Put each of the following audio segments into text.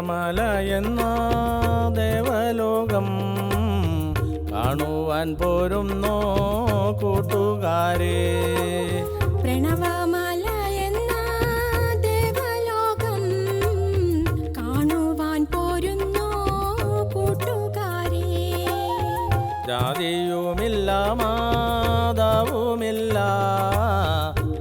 കമല എന്ന ദേവലോകം കാണുവാൻ പോരും നോ കൂട്ടുകാരെ? പ്രണവമാല എന്ന ദേവലോകം കാണുവാൻ പോരുന്നോ കൂട്ടുകാരെ? ജാതിയുമില്ല മാതാവുമില്ല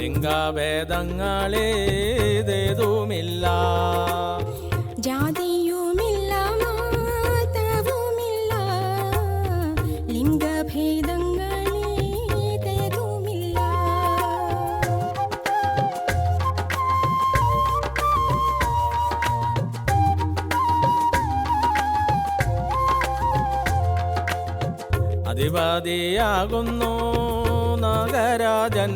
ലിംഗഭേദങ്ങളിതേതുമില്ല. ജാതിയുമില്ല നാഗരാജൻ.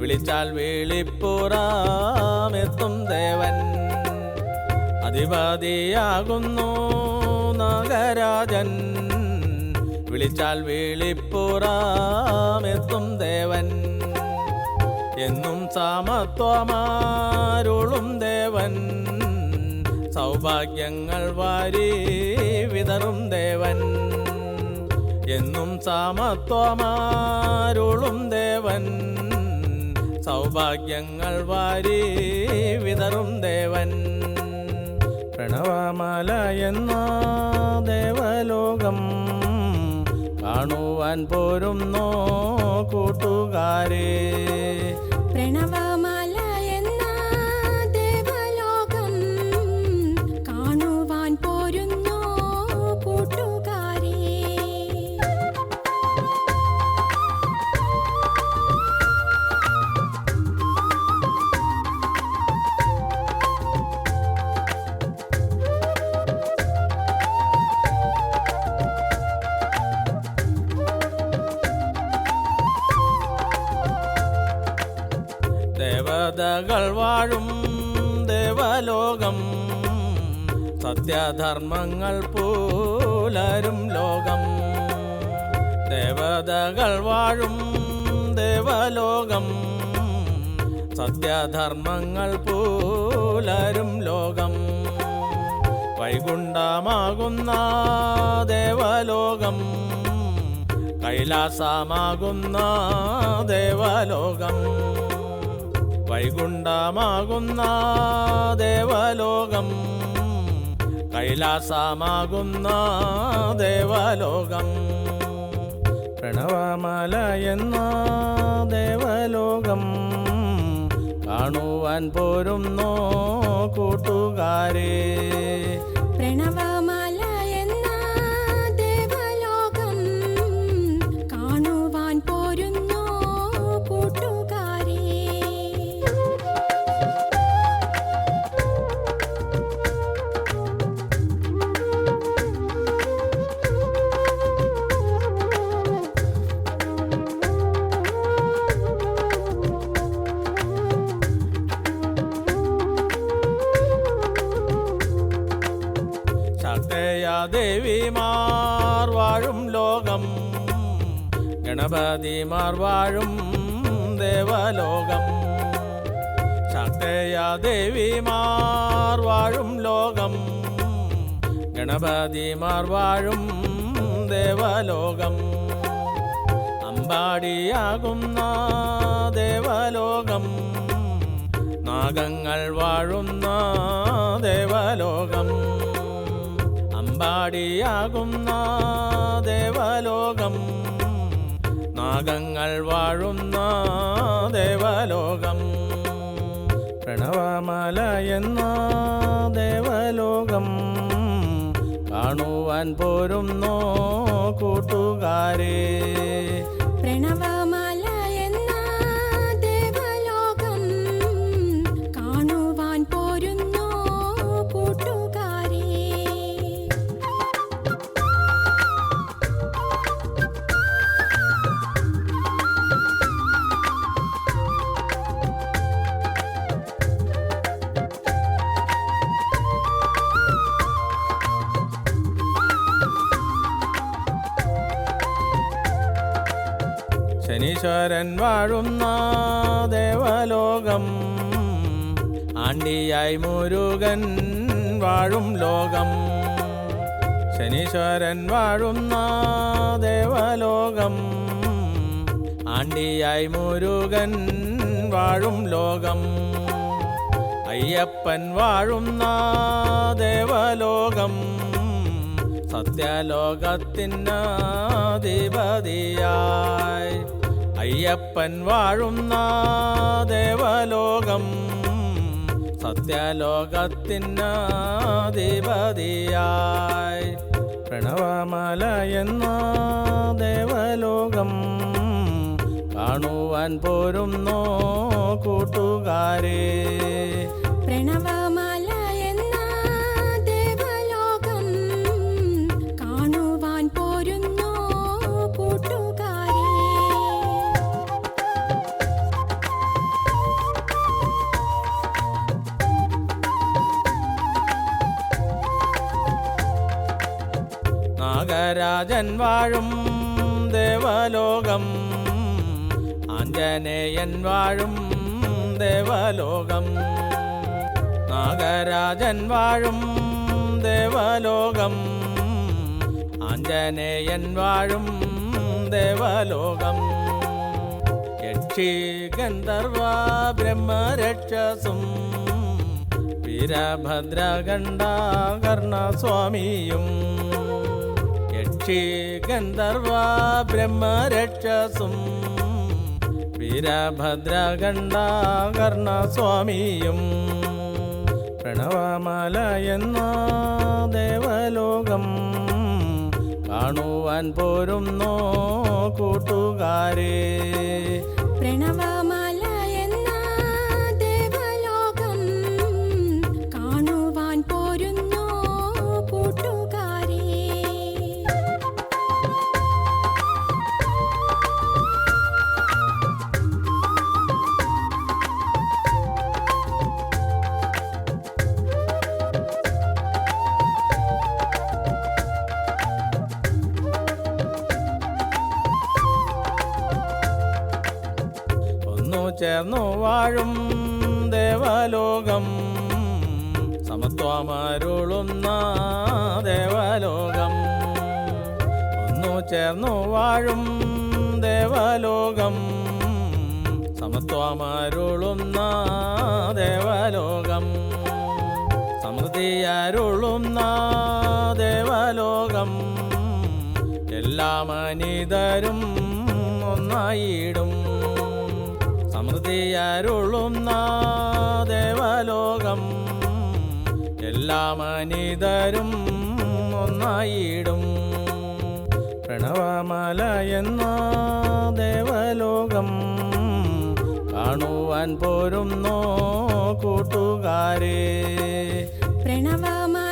വിളിച്ചാൽ വിളിപ്പുറാമെത്തും ദേവൻ. അധിപതിയാകുന്നു നാഗരാജൻ. വിളിച്ചാൽ വിളിപ്പുറാമെത്തും ദേവൻ. എന്നും സമത്വമാരുളും ദേവൻ. സൗഭാഗ്യങ്ങൾ വാരി വിതറും ദേവൻ. എന്നും സമത്വമാരുളും ദേവൻ. സൗഭാഗ്യങ്ങൾ വാരി വിതറും ദേവൻ. പ്രണവമല എന്ന ദേവലോകം കാണുവാൻ പോരുന്നോ കൂട്ടുകാരെ? വാഴും ദേവലോകം. സത്യധർമ്മങ്ങൾ പോലരും ലോകം. ദേവതകൾ വാഴും ദേവലോകം. സത്യധർമ്മങ്ങൾ പോലരും ലോകം. വൈകുണ്ഠമാകുന്ന ദേവലോകം. കൈലാസമാകുന്ന ദേവലോകം. വൈകുണ്ഠമാകുന്ന ദേവലോകം കൈലാസമാകുന്ന ദേവലോകം. പ്രണവമല എന്ന ദേവലോകം. കാണുവാൻ പോരുന്നോ കൂട്ടുകാരേ. പ്രണവമാല ശക്തയ ദേവിമാർ വാഴും ലോകം. ഗണപതിമാർ വാഴും ദേവലോകം. ശക്തയ ദേവിമാർ വാഴും ലോകം. ഗണപതിമാർ വാഴും ദേവലോകം. അമ്പാടിയാകുന്ന ദേവലോകം. നാഗങ്ങൾ വാഴുന്ന ദേവലോകം. അമ്പാടിയാകുന്ന ദേവലോകം. നാഗങ്ങൾ വാഴുന്ന ദേവലോകം. പ്രണവമല എന്ന ദേവലോകം. കാണുവാൻ പോരുന്നോ കൂട്ടുകാരെ. പ്രണവമാല ശനീശ്വരൻ വാഴുന്ന ദേവലോകം ആണ്ടിയായി മുരുകൻ വാഴും ലോകം. ശനീശ്വരൻ വാഴുന്ന ദേവലോകം ആണ്ടിയായി മുരുകൻ വാഴും ലോകം. അയ്യപ്പൻ വാഴുന്ന ദേവലോകം സത്യലോകത്തിനധിപതിയായി. അയ്യപ്പൻ വാഴുന്ന ദേവലോകം സത്യലോകത്തിനാധിപതിയായി. പ്രണവമല എന്ന ദേവലോകം കാണുവാൻ പോരുന്നോ കൂട്ടുകാരെ. പ്രണവമാല നാഗരാജൻ വാഴും ദേവലോകം. ആഞ്ജനേയൻ വാഴും ദേവലോകം. നാഗരാജൻ വാഴും ദേവലോകം. ആഞ്ജനേയൻ വാഴും ദേവലോകം. യക്ഷി ഗന്ധർവ ബ്രഹ്മരക്ഷസും വീരഭദ്രകണ്ഠാകർണസ്വാമിയും യക്ഷി ഗന്ധർവ ബ്രഹ്മരക്ഷസും വീരഭദ്രകണ്ഠാകർണസ്വാമിയും പ്രണവമല എന്ന ദേവലോകം കാണുവാൻ പോരുന്നോ കൂട്ടുകാരേ. പ്രണവമാല ചേർന്നു വാഴും ദേവലോകം. സമത്വമരുളുന്ന ദേവലോകം. ഒന്നു ചേർന്നു വാഴും ദേവലോകം. സമത്വമരുളുന്ന ദേവലോകം. സമൃദ്ധിയരുളുന്ന ദേവലോകം. എല്ലാ മനിതരും ഒന്നായിടും. സമൃദ്ധിയരുളുന്ന ദേവലോകം എല്ലാ മനിതരും ഒന്നായിടും. പ്രണവമല എന്ന ദേവലോകം കാണുവാൻ പോരുന്നോ കൂട്ടുകാരെ. പ്രണവമാല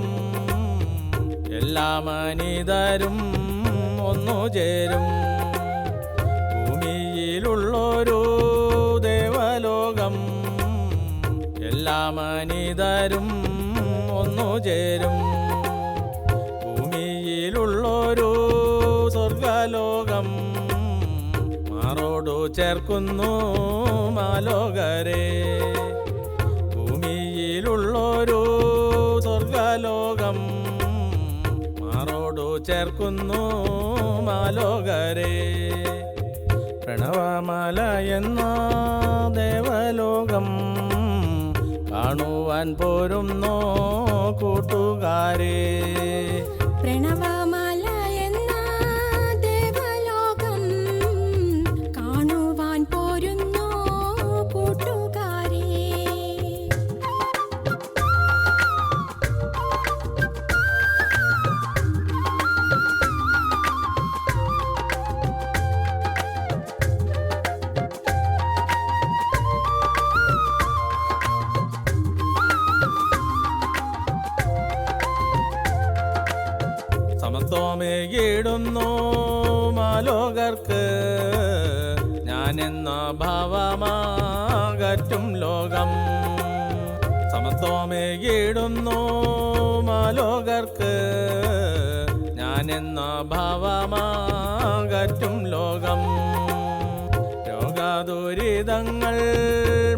ദേവലോകം എല്ലാ മനിതരും ഒന്നു ചേരും. ഭൂമിയിലുള്ളൊരു ദേവലോകം എല്ലാ മനിതരും ഒന്നു ചേരും. ഭൂമിയിലുള്ളൊരു സ്വർഗലോകം മാറോടു ചേർക്കുന്നു മാലോകരെ. ചേർക്കുന്നു മാലോകരെ. പ്രണവമാല എന്ന ദേവലോകം കാണുവാൻ പോരുന്നോ കൂട്ടുകാരെ. മാലോകർക്ക് ഞാനെന്ന ഭാവമാകറ്റും ലോകം. സമത്വമേകിടുന്നു മാലോകർക്ക് ഞാനെന്ന ഭാവമാകറ്റും ലോകം. രോഗദുരിതങ്ങൾ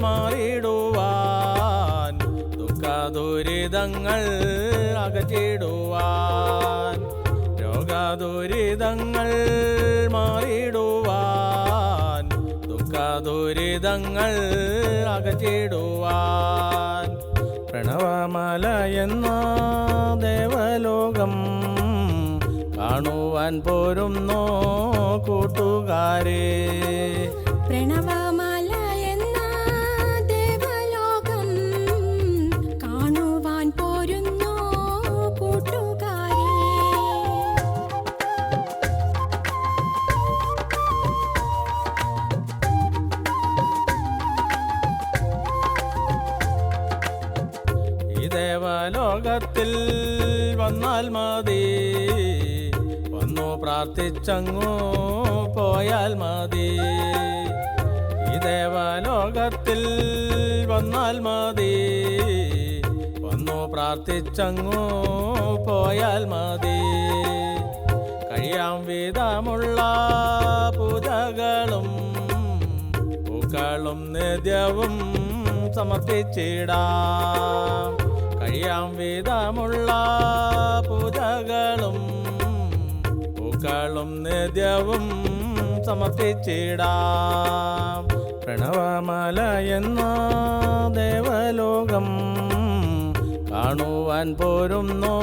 മാറിയിടുവാൻ ദുഃഖദുരിതങ്ങൾ അകറ്റിടുവാൻ രോഗദുരിതങ്ങൾ ദുഃഖ ദുരിതങ്ങൾ അകറ്റിടുവാൻ പ്രണവമല എന്ന ദേവലോകം കാണുവാൻ പോരുന്നോ കൂട്ടുകാരെ. പ്രണവമാല പ്രാർത്ഥിച്ചങ്ങു പോയാൽ മതി. ഈ ദേവലോകത്തിൽ വന്നാൽ മതി. വന്നു പ്രാർത്ഥിച്ചങ്ങോ പോയാൽ മതി. കഴിയാം വിധമുള്ള പൂജകളും പൂക്കളും നിത്യവും സമർപ്പിച്ചിടാം. കഴിയാം വിധമുള്ള പൂജകളും പൂക്കളും നിത്യവും സമർപ്പിച്ചിടാം. പ്രണവമല എന്ന ദേവലോകം കാണുവാൻ പോരുന്നോ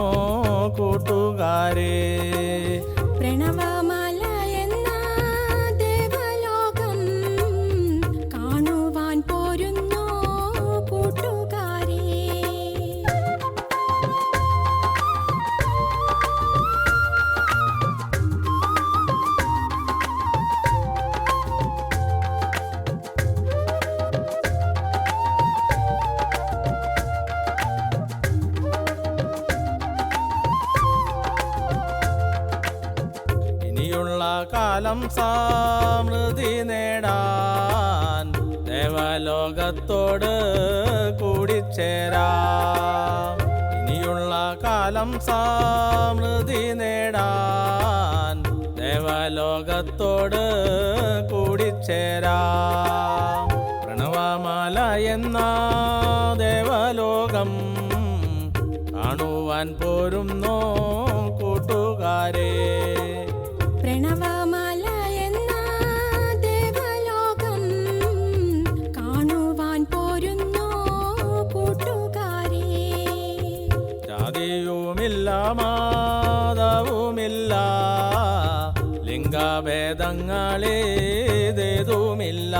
കൂട്ടുകാരേ. പ്രണവമാല സമൃദ്ധി നേടാൻ ദേവലോകത്തോട് കൂടിച്ചേരാം ഇനിയുള്ള കാലം സമൃദ്ധി നേടാൻ ദേവലോകത്തോട് കൂടിച്ചേരാം പ്രണവമാല എന്ന ദേവലോകം കാണുവാൻ പോരുന്നോ കൂട്ടുകാരെ. ലിംഗഭേദങ്ങളേതേതുമില്ല